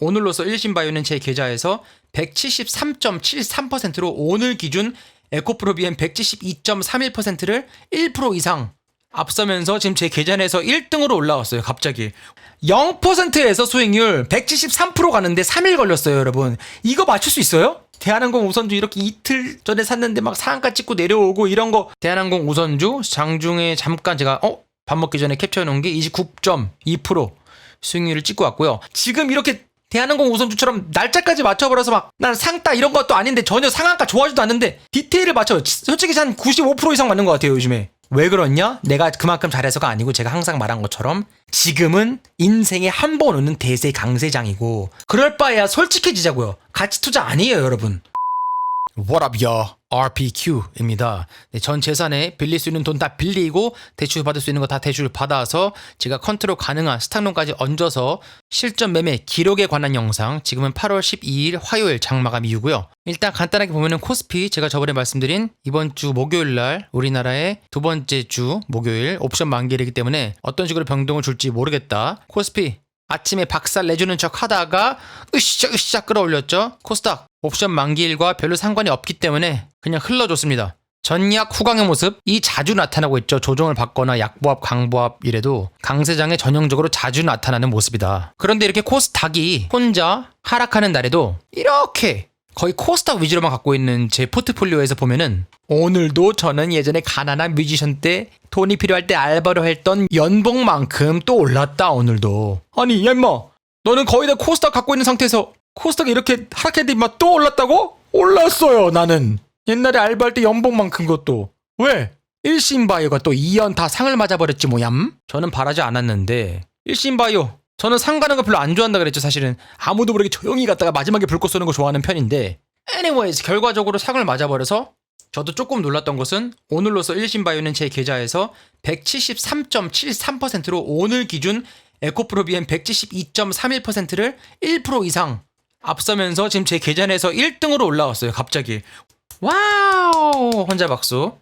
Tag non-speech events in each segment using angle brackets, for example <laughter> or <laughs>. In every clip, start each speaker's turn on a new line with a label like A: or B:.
A: 오늘로서 일신바이오는 제 계좌에서 173.73%로 오늘 기준 에코프로비엔 172.31%를 1% 이상 앞서면서 지금 제 계좌 내에서 1등으로 올라왔어요. 갑자기 0%에서 수익률 173% 가는데 3일 걸렸어요, 여러분. 이거 맞출 수 있어요? 대한항공 우선주 이렇게 이틀 전에 샀는데 막 상한가 찍고 내려오고 이런 거 대한항공 우선주 장중에 잠깐 제가 어? 밥 먹기 전에 캡처해 놓은 게 29.2% 수익률을 찍고 왔고요. 지금 이렇게 대한항공 우선주처럼 날짜까지 맞춰버려서 막 난 상따 이런 것도 아닌데 전혀 상한가 좋아하지도 않는데 디테일을 맞춰. 솔직히 한 95% 이상 맞는 것 같아요 요즘에. 왜 그렇냐? 내가 그만큼 잘해서가 아니고 제가 항상 말한 것처럼 지금은 인생에 한 번 오는 대세 강세장이고 그럴 바에야 솔직해지자고요. 가치 투자 아니에요 여러분 What up, y'all? RPQ입니다. 네, 전 재산에 빌릴 수 있는 돈 다 빌리고 대출 받을 수 있는 거 다 대출 받아서 제가 컨트롤 가능한 스탁론까지 얹어서 실전 매매 기록에 관한 영상 지금은 8월 12일 화요일 장마감 이후고요. 일단 간단하게 보면은 코스피 제가 저번에 말씀드린 이번 주 목요일 날 우리나라의 두 번째 주 목요일 옵션 만기이기 때문에 어떤 식으로 변동을 줄지 모르겠다. 코스피 아침에 박살 내주는 척 하다가 으쌰 으쌰 끌어올렸죠. 코스닥 옵션 만기일과 별로 상관이 없기 때문에 그냥 흘러줬습니다. 전약 후강의 모습 이 자주 나타나고 있죠. 조정을 받거나 약보합 강보합 이래도 강세장에 전형적으로 자주 나타나는 모습이다. 그런데 이렇게 코스닥이 혼자 하락하는 날에도 이렇게 거의 코스닥 위주로만 갖고 있는 제 포트폴리오에서 보면은 오늘도 저는 예전에 가난한 뮤지션 때 돈이 필요할 때 알바를 했던 연봉만큼 또 올랐다 오늘도 아니 야 임마 너는 거의 다 코스닥 갖고 있는 상태에서 코스닥이 이렇게 하락했는데 임마 또 올랐다고? 올랐어요 나는 옛날에 알바할 때 연봉만큼 것도 왜? 일신바이오가 또 2연 다 상을 맞아버렸지 뭐얌? 저는 바라지 않았는데 일신바이오 저는 상 가는 거 별로 안 좋아한다 그랬죠 사실은 아무도 모르게 조용히 갔다가 마지막에 불꽃 쏘는 거 좋아하는 편인데 anyways 결과적으로 상을 맞아버려서 저도 조금 놀랐던 것은 오늘로서 일신바이오는 제 계좌에서 173.73%로 오늘 기준 에코프로비엔 172.31%를 1% 이상 앞서면서 지금 제 계좌 내에서 1등으로 올라왔어요 갑자기. 와우! 혼자 박수.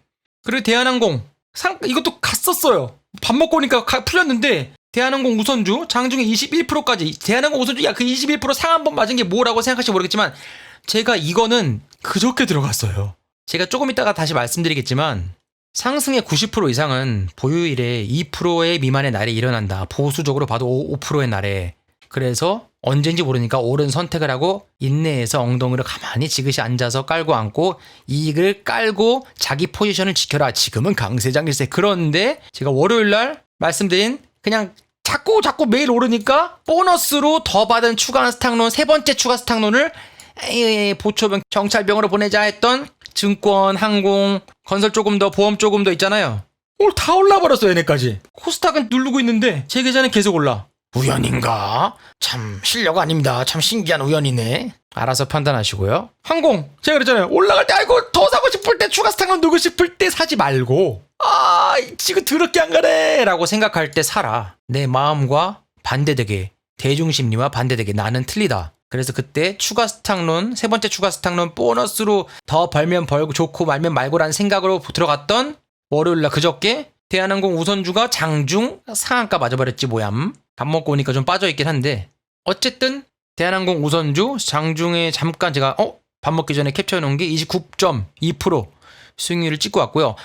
A: 그리고 대한항공. 상 이것도 갔었어요. 밥 먹고 오니까 가- 풀렸는데 대한항공 우선주 장중에 21%까지. 대한항공 우선주 야 그 21%상 한 번 맞은 게 뭐라고 생각하실지 모르겠지만 제가 이거는 그저께 들어갔어요. 제가 조금 이따가 다시 말씀드리겠지만 상승의 90% 이상은 보유일에 2%의 미만의 날에 일어난다. 보수적으로 봐도 5, 5%의 날에. 그래서 언젠지 모르니까 옳은 선택을 하고 인내해서 엉덩이를 가만히 지그시 앉아서 깔고 앉고 이익을 깔고 자기 포지션을 지켜라. 지금은 강세장일세. 그런데 제가 월요일 날 말씀드린 그냥 자꾸 자꾸 매일 오르니까 보너스로 더 받은 추가 스탁론 세 번째 추가 스탁론을 보초병 경찰병으로 보내자 했던 증권, 항공, 건설 조금 더, 보험 조금 더 있잖아요. 오늘 다 올라 버렸어 얘네까지. 코스닥은 누르고 있는데 제 계좌는 계속 올라. 우연인가? 참 실력 아닙니다. 참 신기한 우연이네. 알아서 판단하시고요. 항공 제가 그랬잖아요. 올라갈 때 아이고 더 사고 싶을 때 추가 스탁론 누고 싶을 때 사지 말고 아 지금 더럽게 안 가네라고 생각할 때 사라. 내 마음과 반대되게 대중심리와 반대되게 나는 틀리다. 그래서 그때 추가 스탁론 세 번째 추가 스탁론 보너스로 더 벌면 벌고 좋고 말면 말고라는 생각으로 들어갔던 월요일날 그저께 대한항공 우선주가 장중 상한가 맞아버렸지 뭐얌 밥 먹고 오니까 좀 빠져있긴 한데 어쨌든 대한항공 우선주 장중에 잠깐 제가 어? 밥 먹기 전에 캡처해 놓은 게 29.2% 수익률을 찍고 왔고요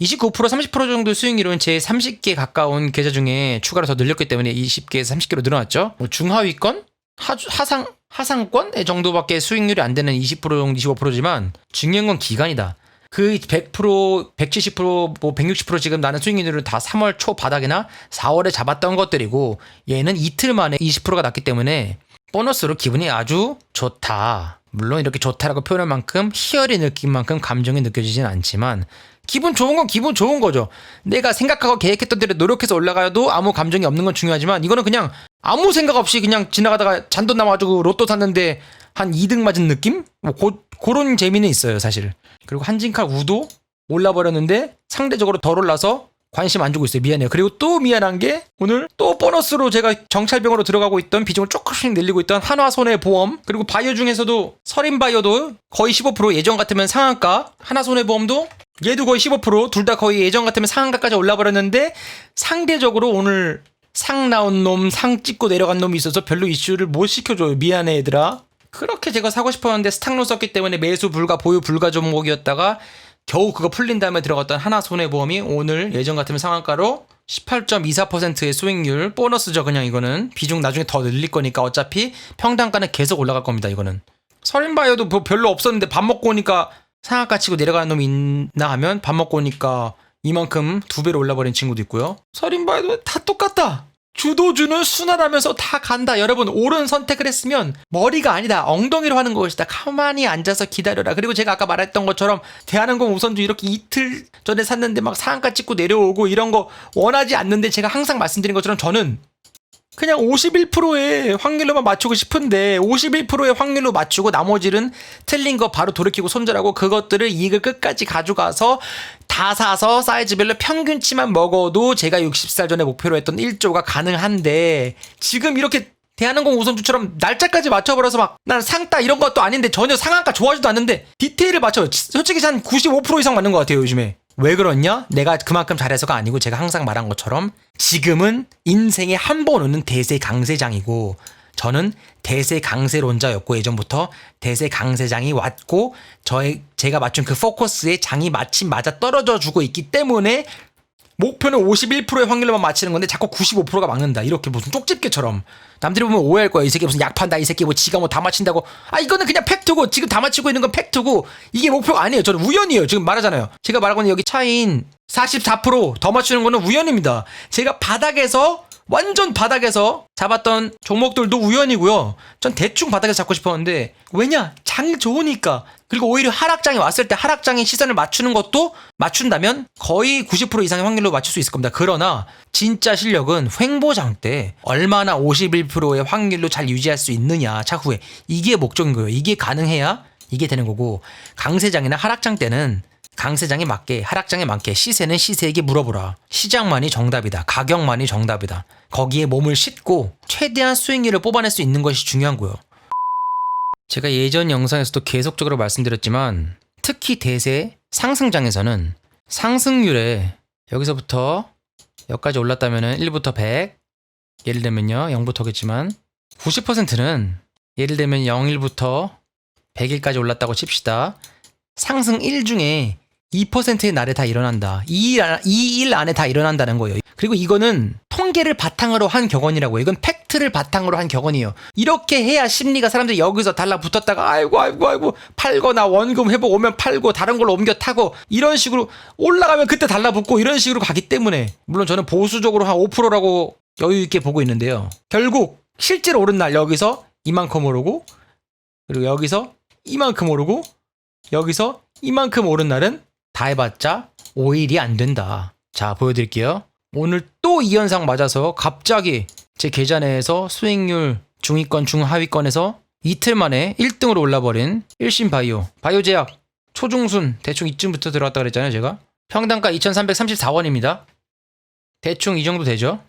A: 29% 30% 정도 수익률은 제 30개 가까운 계좌 중에 추가로 더 늘렸기 때문에 20개에서 30개로 늘어났죠 뭐 중하위권? 하, 하상 하상권 정도밖에 수익률이 안 되는 20% 정도 25%지만 중요한 건 기간이다. 그 100%, 170%, 뭐 160% 지금 나는 수익률을 다 3월 초 바닥이나 4월에 잡았던 것들이고 얘는 이틀 만에 20%가 났기 때문에 보너스로 기분이 아주 좋다. 물론 이렇게 좋다라고 표현할 만큼 희열이 느낀 만큼 감정이 느껴지진 않지만 기분 좋은 건 기분 좋은 거죠. 내가 생각하고 계획했던 대로 노력해서 올라가도 아무 감정이 없는 건 중요하지만 이거는 그냥 아무 생각 없이 그냥 지나가다가 잔돈 남아가지고 로또 샀는데 한 2등 맞은 느낌? 뭐 고, 그런 재미는 있어요 사실. 그리고 한진칼 우도 올라버렸는데 상대적으로 덜 올라서 관심 안 주고 있어요. 미안해요. 그리고 또 미안한 게 오늘 또 보너스로 제가 정찰병으로 들어가고 있던 비중을 조금씩 늘리고 있던 한화 손해보험 그리고 바이오 중에서도 서린바이오도 거의 15% 예전 같으면 상한가 하나 손해보험도 얘도 거의 15%둘 다 거의 예전 같으면 상한가까지 올라버렸는데 상대적으로 오늘 상 나온 놈, 상 찍고 내려간 놈이 있어서 별로 이슈를 못 시켜줘요. 미안해 얘들아. 그렇게 제가 사고 싶었는데 스탁론 썼기 때문에 매수 불가, 보유 불가 종목이었다가 겨우 그거 풀린 다음에 들어갔던 하나 손해보험이 오늘 예전 같으면 상한가로 18.24%의 수익률 보너스죠 그냥 이거는. 비중 나중에 더 늘릴 거니까 어차피 평단가는 계속 올라갈 겁니다 이거는. 서린바이오도 뭐 별로 없었는데 밥 먹고 오니까 상한가 치고 내려가는 놈이 있나 하면 밥 먹고 오니까 이만큼 두 배로 올라버린 친구도 있고요. 서린바이오도 다 똑같다 주도주는 순환하면서 다 간다. 여러분, 옳은 선택을 했으면 머리가 아니다. 엉덩이로 하는 것이다. 가만히 앉아서 기다려라. 그리고 제가 아까 말했던 것처럼 대한항공 우선주 이렇게 이틀 전에 샀는데 막 상한가 찍고 내려오고 이런 거 원하지 않는데 제가 항상 말씀드린 것처럼 저는 그냥 51%의 확률로만 맞추고 싶은데 51%의 확률로 맞추고 나머지는 틀린 거 바로 돌이키고 손절하고 그것들을 이익을 끝까지 가져가서 다 사서 사이즈별로 평균치만 먹어도 제가 60살 전에 목표로 했던 1조가 가능한데 지금 이렇게 대한항공 우선주처럼 날짜까지 맞춰버려서 막 난 상따 이런 것도 아닌데 전혀 상한가 좋아하지도 않는데 디테일을 맞춰. 솔직히 한 95% 이상 맞는 것 같아요 요즘에 왜 그렇냐? 내가 그만큼 잘해서가 아니고 제가 항상 말한 것처럼 지금은 인생에 한 번 오는 대세 강세장이고 저는 대세 강세론자였고 예전부터 대세 강세장이 왔고 저의 제가 맞춘 그 포커스에 장이 마침 맞아 떨어져 주고 있기 때문에 목표는 51%의 확률로만 맞히는 건데 자꾸 95%가 막는다. 이렇게 무슨 쪽집게처럼. 남들이 보면 오해할 거야. 이 새끼 무슨 약 판다. 이 새끼 뭐 지가 뭐 다 맞힌다고. 아, 이거는 그냥 팩트고 지금 다 맞히고 있는 건 팩트고 이게 목표가 아니에요. 저는 우연이에요. 지금 말하잖아요. 제가 말하고는 여기 차인 44%더 맞추는 거는 우연입니다. 제가 바닥에서 완전 바닥에서 잡았던 종목들도 우연이고요. 전 대충 바닥에서 잡고 싶었는데 왜냐? 장이 좋으니까. 그리고 오히려 하락장이 왔을 때 하락장의 시선을 맞추는 것도 맞춘다면 거의 90% 이상의 확률로 맞출 수 있을 겁니다. 그러나 진짜 실력은 횡보장 때 얼마나 51%의 확률로 잘 유지할 수 있느냐 차후에 이게 목적인 거예요. 이게 가능해야 이게 되는 거고 강세장이나 하락장 때는 강세장에 맞게 하락장에 맞게 시세는 시세에게 물어보라. 시장만이 정답이다. 가격만이 정답이다. 거기에 몸을 싣고 최대한 수익률을 뽑아낼 수 있는 것이 중요한 거예요. 제가 예전 영상에서도 계속적으로 말씀드렸지만 특히 대세 상승장에서는 상승률에 여기서부터 여기까지 올랐다면은 1부터 100 예를 들면요 0부터겠지만 90%는 예를 들면 01부터 100일까지 올랐다고 칩시다. 상승 1 중에 2%의 날에 다 일어난다. 2일, 2일 안에 다 일어난다는 거예요. 그리고 이거는 통계를 바탕으로 한 격언이라고요. 이건 팩트를 바탕으로 한 격언이에요. 이렇게 해야 심리가 사람들이 여기서 달라붙었다가 아이고 아이고 아이고 팔거나 원금 회복 오면 팔고 다른 걸로 옮겨 타고 이런 식으로 올라가면 그때 달라붙고 이런 식으로 가기 때문에 물론 저는 보수적으로 한 5%라고 여유 있게 보고 있는데요. 결국 실제로 오른 날 여기서 이만큼 오르고 그리고 여기서 이만큼 오르고 여기서 이만큼 오른 날은 다 해봤자 5일이 안 된다. 자, 보여드릴게요. 오늘 또 이 현상 맞아서 갑자기 제 계좌 내에서 수익률 중위권, 중하위권에서 이틀 만에 1등으로 올라버린 일신 바이오. 바이오 제약 초중순 대충 이쯤부터 들어왔다 그랬잖아요, 제가. 평단가 2,334원입니다. 대충 이 정도 되죠?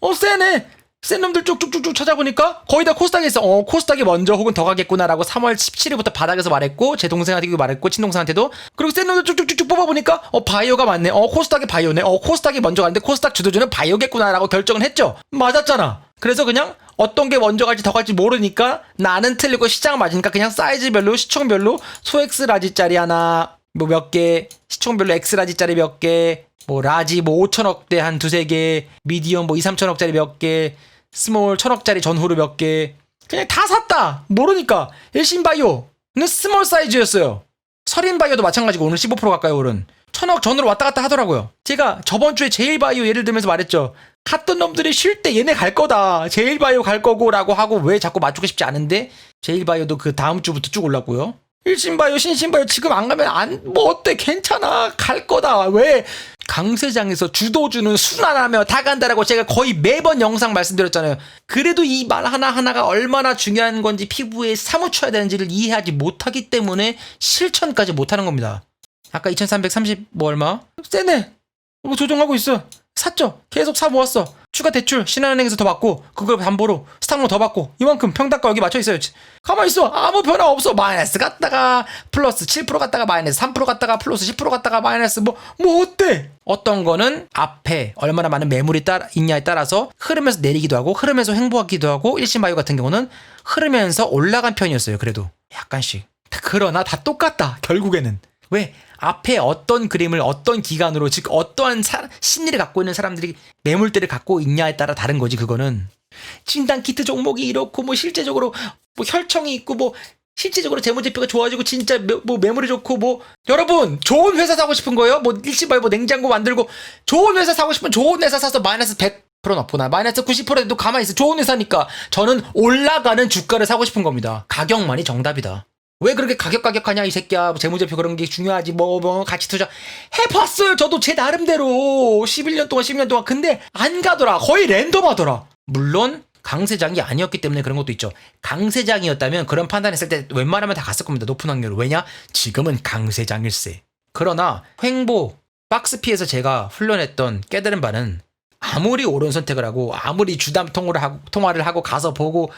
A: 어, 세네! 센 놈들 쭉쭉쭉쭉 찾아보니까 거의 다 코스닥에 있어. 어, 코스닥이 먼저 혹은 더 가겠구나라고 3월 17일부터 바닥에서 말했고 제 동생한테도 말했고 친동생한테도 그리고 센 놈들 쭉쭉쭉쭉 뽑아보니까 어 바이오가 맞네. 어 코스닥이 바이오네. 어 코스닥이 먼저 갔는데 코스닥 주도주는 바이오겠구나라고 결정을 했죠. 맞았잖아. 그래서 그냥 어떤 게 먼저 갈지 더 갈지 모르니까 나는 틀리고 시장 맞으니까 그냥 사이즈별로 시총별로 소엑스 라지짜리 하나 뭐 몇 개, 시총별로 엑스 라지짜리 몇 개, 뭐 라지 뭐 5천억대 한 두세 개, 미디엄 뭐 2, 3천억짜리 몇 개, 스몰 천억짜리 전후로 몇 개. 그냥 다 샀다. 모르니까. 일신바이오. 근데 스몰 사이즈였어요. 설인바이오도 마찬가지고 오늘 15% 가까이 오른. 천억 전으로 왔다 갔다 하더라고요. 제가 저번 주에 제일바이오 예를 들면서 말했죠. 갔던 놈들이 쉴 때 얘네 갈 거다. 제일바이오 갈 거고라고 하고 왜 자꾸 맞추고 싶지 않은데 제일바이오도 그 다음 주부터 쭉 올랐고요. 일신바이오, 신신바이오 지금 안 가면 안 뭐 어때 괜찮아 갈 거다 왜 강세장에서 주도주는 순환하며 다 간다라고 제가 거의 매번 영상 말씀드렸잖아요. 그래도 이 말 하나하나가 얼마나 중요한 건지 피부에 사무쳐야 되는지를 이해하지 못하기 때문에 실천까지 못하는 겁니다. 아까 2330 뭐 얼마? 세네. 뭐 조정하고 있어. 샀죠. 계속 사 모았어. 추가 대출 신한은행에서 더 받고 그걸 담보로 스탁로 더 받고 이만큼 평당가 여기 맞춰 있어요. 가만 있어. 아무 변화 없어. 마이너스 갔다가 플러스 7% 갔다가 마이너스 3% 갔다가 플러스 10% 갔다가 마이너스 뭐뭐 어때? 어떤 거는 앞에 얼마나 많은 매물이 따라, 있냐에 따라서 흐르면서 내리기도 하고 흐르면서 횡보하기도 하고 일신바이오 같은 경우는 흐르면서 올라간 편이었어요. 그래도 약간씩. 그러나 다 똑같다. 결국에는. 왜? 앞에 어떤 그림을 어떤 기간으로 즉 어떠한 사- 심리를 갖고 있는 사람들이 매물대를 갖고 있냐에 따라 다른 거지 그거는. 진단 키트 종목이 이렇고 뭐 실제적으로 뭐 혈청이 있고 뭐 실질적으로 재무제표가 좋아지고 진짜 매, 뭐 매물이 좋고 뭐. 여러분 좋은 회사 사고 싶은 거예요? 뭐 일시발뭐 냉장고 만들고 좋은 회사 사고 싶으면 좋은 회사 사서 마이너스 100% 넣거나 마이너스 90%에도 가만히 있어. 좋은 회사니까 저는 올라가는 주가를 사고 싶은 겁니다. 가격만이 정답이다 왜 그렇게 가격 가격하냐 이 새끼야. 뭐 재무제표 그런 게 중요하지. 뭐뭐 가치 투자. 해봤어요 저도 제 나름대로. 11년 동안 10년 동안. 근데 안 가더라. 거의 랜덤하더라. 물론 강세장이 아니었기 때문에 그런 것도 있죠. 강세장이었다면 그런 판단했을 때 웬만하면 다 갔을 겁니다. 높은 확률 왜냐? 지금은 강세장일세. 그러나 횡보 박스피에서 제가 훈련했던 깨달은 바는 아무리 옳은 선택을 하고 아무리 주담 통화를 통화를 하고 가서 보고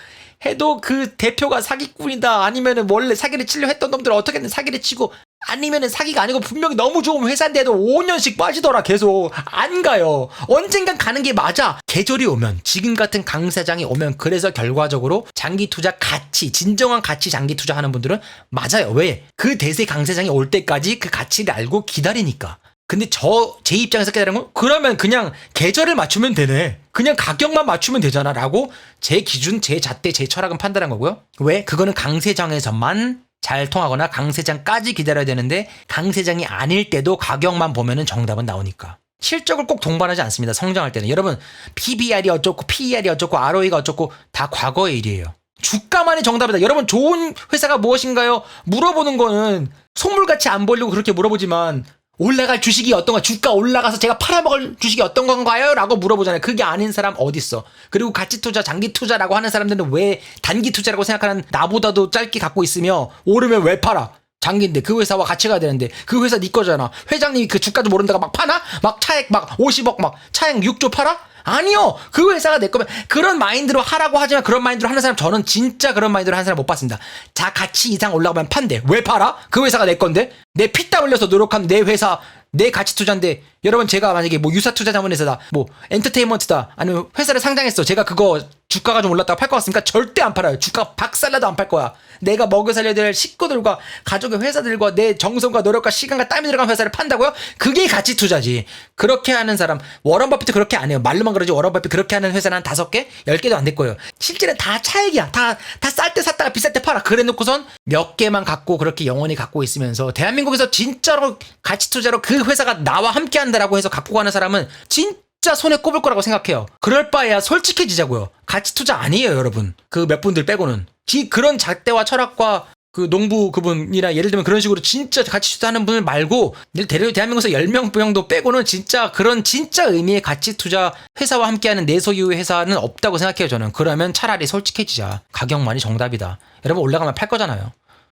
A: 해도 그 대표가 사기꾼이다. 아니면은 원래 사기를 치려 했던 놈들 어떻게든 사기를 치고 아니면은 사기가 아니고 분명히 너무 좋은 회사인데도 5년씩 빠지더라 계속. 안 가요. 언젠간 가는 게 맞아. 계절이 오면 지금 같은 강사장이 오면 그래서 결과적으로 장기 투자 가치 진정한 가치 장기 투자하는 분들은 맞아요. 왜? 그 대세 강세장이 올 때까지 그 가치를 알고 기다리니까 근데 저 제 입장에서 깨달은 건 그러면 그냥 계절을 맞추면 되네. 그냥 가격만 맞추면 되잖아. 라고 제 기준, 제 잣대, 제 철학은 판단한 거고요. 왜? 그거는 강세장에서만 잘 통하거나 강세장까지 기다려야 되는데 강세장이 아닐 때도 가격만 보면은 정답은 나오니까. 실적을 꼭 동반하지 않습니다. 성장할 때는. 여러분, PBR이 어쩌고, PER이 어쩌고, ROE가 어쩌고 다 과거의 일이에요. 주가만이 정답이다. 여러분, 좋은 회사가 무엇인가요? 물어보는 거는 속물같이 안 보려고 그렇게 물어보지만 올라갈 주식이 어떤 거 주가 올라가서 제가 팔아먹을 주식이 어떤 건가요? 라고 물어보잖아요. 그게 아닌 사람 어딨어. 그리고 가치 투자, 장기 투자라고 하는 사람들은 왜 단기 투자라고 생각하는 나보다도 짧게 갖고 있으며 오르면 왜 팔아? 장기인데 그 회사와 같이 가야 되는데 그 회사 네 거잖아. 회장님이 그 주가도 모른다가 막 파나? 막 차액 막 50억 막 차액 6조 팔아? 아니요. 그 회사가 내 거면 그런 마인드로 하라고 하지만 그런 마인드로 하는 사람 저는 진짜 그런 마인드로 하는 사람 못 봤습니다. 자 가치 이상 올라가면 판대. 왜 팔아? 그 회사가 내 건데 내 피땀 흘려서 노력한 내 회사 내 가치 투자인데 여러분 제가 만약에 뭐 유사 투자 자문회사다 뭐 엔터테인먼트다 아니면 회사를 상장했어 제가 그거 주가가 좀 올랐다가 팔 것 같습니까 절대 안 팔아요. 주가 박살나도 안 팔 거야. 내가 먹여 살려야 될 식구들과 가족의 회사들과 내 정성과 노력과 시간과 땀이 들어간 회사를 판다고요? 그게 가치 투자지. 그렇게 하는 사람 워런 버핏도 그렇게 안 해요. 말로만 그러지 워런 버핏 그렇게 하는 회사는 한 다섯 개? 열 개도 안 될 거예요. 실제는 다 차액이야. 다 다 쌀 때 샀다가 비쌀 때 팔아. 그래 놓고선 몇 개만 갖고 그렇게 영원히 갖고 있으면서 대한민국에서 진짜로 가치 투자로 그 회사가 나와 함께 한다라고 해서 갖고 가는 사람은 진 짜 손에 꼽을 거라고 생각해요. 그럴 바에야 솔직해지자고요. 가치 투자 아니에요, 여러분. 그 몇 분들 빼고는. 지 그런 잣대와 철학과 그 농부 그분이나 예를 들면 그런 식으로 진짜 가치 투자하는 분을 말고 대려 대한민국에서 10명 정도 빼고는 진짜 그런 진짜 의미의 가치 투자 회사와 함께하는 내 소유의 회사는 없다고 생각해요, 저는. 그러면 차라리 솔직해지자. 가격만이 정답이다. 여러분 올라가면 팔 거잖아요.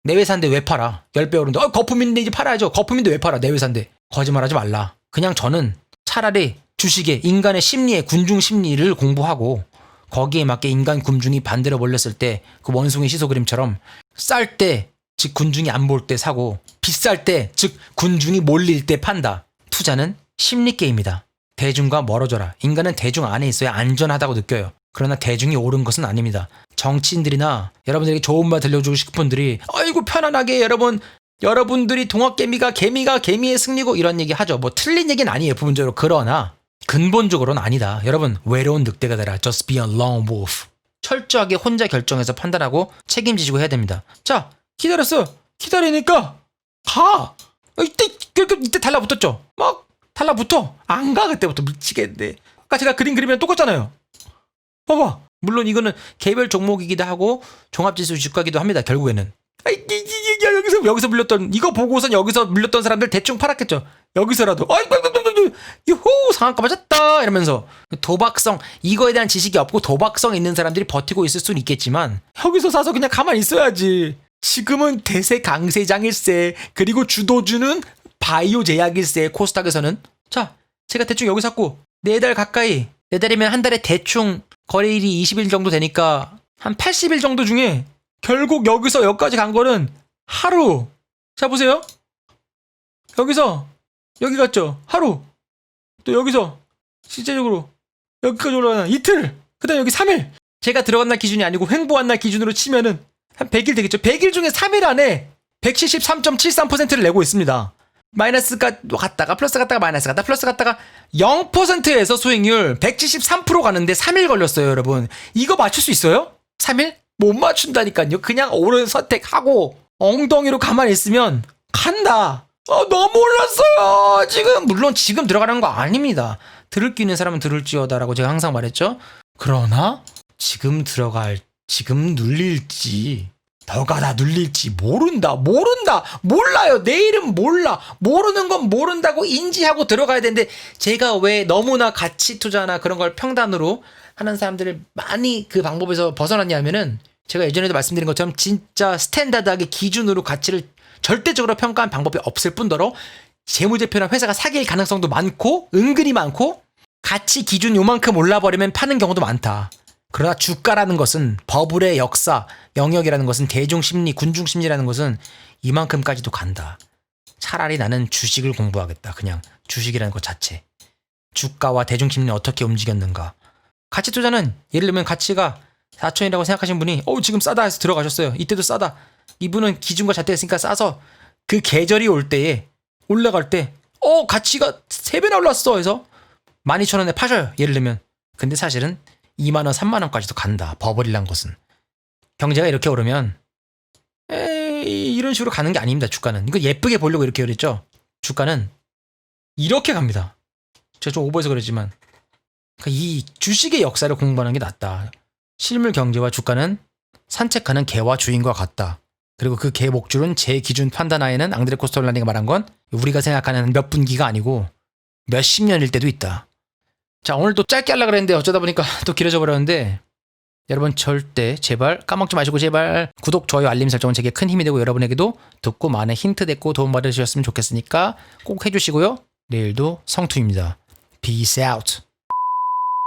A: 내 회사인데 왜 팔아? 10배 오른데, 어, 거품인데 이제 팔아야죠. 거품인데 왜 팔아? 내 회사인데. 거짓말 하지 말라. 그냥 저는 차라리 주식에 인간의 심리에 군중 심리를 공부하고 거기에 맞게 인간 군중이 반대로 몰렸을 때 그 원숭이 시소 그림처럼 쌀 때, 즉 군중이 안 볼 때 사고 비쌀 때, 즉 군중이 몰릴 때 판다. 투자는 심리 게임이다. 대중과 멀어져라. 인간은 대중 안에 있어야 안전하다고 느껴요. 그러나 대중이 옳은 것은 아닙니다. 정치인들이나 여러분들에게 좋은 말 들려주고 싶은 분들이 아이고 편안하게 여러분 여러분들이 동학개미가 개미가 개미의 승리고 이런 얘기 하죠. 뭐 틀린 얘기는 아니에요. 부분적으로. 그러나 근본적으로는 아니다. 여러분 외로운 늑대가 되라. Just be a lone wolf. 철저하게 혼자 결정해서 판단하고 책임지시고 해야 됩니다. 자 기다렸어. 기다리니까 가. 어, 이때 그, 그, 이때 달라붙었죠. 막 달라붙어. 안 가 그때부터 미치겠네. 아까 제가 그림 그리면 똑같잖아요. 봐봐. 물론 이거는 개별 종목이기도 하고 종합지수 주가기도 합니다. 결국에는. 아이, 이, 여기서 물렸던 이거 보고선 여기서 물렸던 사람들 대충 팔았겠죠. 여기서라도. 아이 유후 상한가 맞았다! 이러면서. 도박성 이거에 대한 지식이 없고 도박성 있는 사람들이 버티고 있을 수는 있겠지만 여기서 사서 그냥 가만히 있어야지. 지금은 대세 강세장일세. 그리고 주도주는 바이오 제약일세. 코스닥에서는. 자 제가 대충 여기 샀고 네 달 가까이 네 달이면 한 달에 대충 거래일이 20일 정도 되니까 한 80일 정도 중에 결국 여기서 여기까지 간 거는 하루. 자 보세요. 여기서 여기 갔죠? 하루. 또 여기서 실제적으로 여기까지 올라가는 이틀. 그 다음 여기 3일. 제가 들어간 날 기준이 아니고 횡보한 날 기준으로 치면은 한 100일 되겠죠? 100일 중에 3일 안에 173.73%를 내고 있습니다. 마이너스가 갔다가 플러스 갔다가 마이너스 갔다가 플러스 갔다가 0%에서 수익률 173% 가는데 3일 걸렸어요 여러분. 이거 맞출 수 있어요? 3일? 못 맞춘다니까요. 그냥 옳은 선택하고 엉덩이로 가만히 있으면 간다. 어, 너무 올랐어요. 지금 물론 지금 들어가는 거 아닙니다. 들을 기 있는 사람은 들을지어다라고 제가 항상 말했죠. 그러나 지금 들어갈 지금 눌릴지 너가 다 눌릴지 모른다 모른다. 몰라요. 내일은 몰라. 모르는 건 모른다고 인지하고 들어가야 되는데 제가 왜 너무나 가치 투자나 그런 걸 평단으로 하는 사람들을 많이 그 방법에서 벗어났냐면은 제가 예전에도 말씀드린 것처럼 진짜 스탠다드하게 기준으로 가치를 절대적으로 평가한 방법이 없을 뿐더러 재무제표나 회사가 사기일 가능성도 많고 은근히 많고 가치 기준 요만큼 올라버리면 파는 경우도 많다. 그러나 주가라는 것은 버블의 역사, 영역이라는 것은 대중 심리, 군중 심리라는 것은 이만큼까지도 간다. 차라리 나는 주식을 공부하겠다. 그냥 주식이라는 것 자체. 주가와 대중 심리는 어떻게 움직였는가. 가치 투자는 예를 들면 가치가 4천이라고 생각하시는 분이 어 지금 싸다 해서 들어가셨어요. 이때도 싸다. 이분은 기준과 잣대했으니까 싸서 그 계절이 올 때에 올라갈 때 어 가치가 3배나 올랐어 해서 12,000원에 파셔요. 예를 들면. 근데 사실은 2만 원, 3만 원까지도 간다. 버블이란 것은. 경제가 이렇게 오르면 에이, 이런 식으로 가는 게 아닙니다. 주가는. 이거 예쁘게 보려고 이렇게 그랬죠. 주가는 이렇게 갑니다. 제가 좀 오버해서 그랬지만 그러니까 이 주식의 역사를 공부하는 게 낫다. 실물 경제와 주가는 산책하는 개와 주인과 같다. 그리고 그 개 목줄은 제 기준 판단하에는 앙드레 코스톨라니가 말한 건 우리가 생각하는 몇 분기가 아니고 몇십 년일 때도 있다. 자, 오늘 또 짧게 하려고 그랬는데 어쩌다 보니까 <laughs> 또 길어져 버렸는데 여러분 절대 제발 까먹지 마시고 제발 구독, 좋아요, 알림 설정은 제게 큰 힘이 되고 여러분에게도 듣고 많은 힌트 됐고 도움 받으셨으면 좋겠으니까 꼭 해주시고요. 내일도 성투입니다. Peace out.